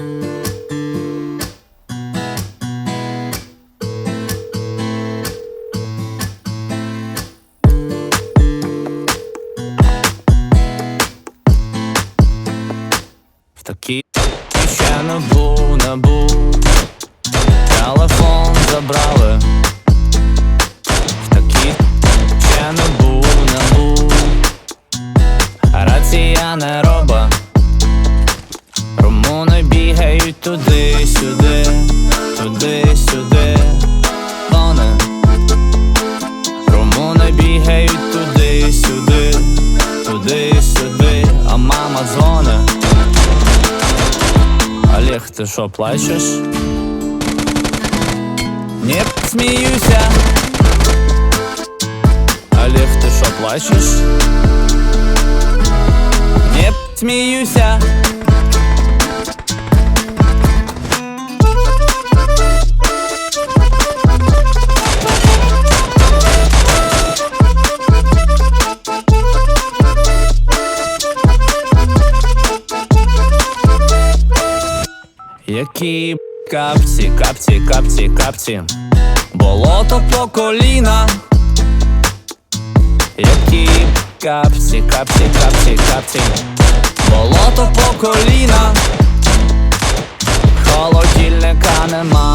В такій ще не був, Телефон забрали. В такій ще не був Рація не роба бігають туди-сюди, туди-сюди Вони Румуни бігають туди-сюди, туди-сюди, а мама дзвонить Олег, ти що, плачеш? Не сміюся. Олег, ти що, плачеш? Не сміюся. Які капці, капці, капці, капці, болото по коліна. Які капці, капці, капці, капці, болото по коліна. Холодильника нема,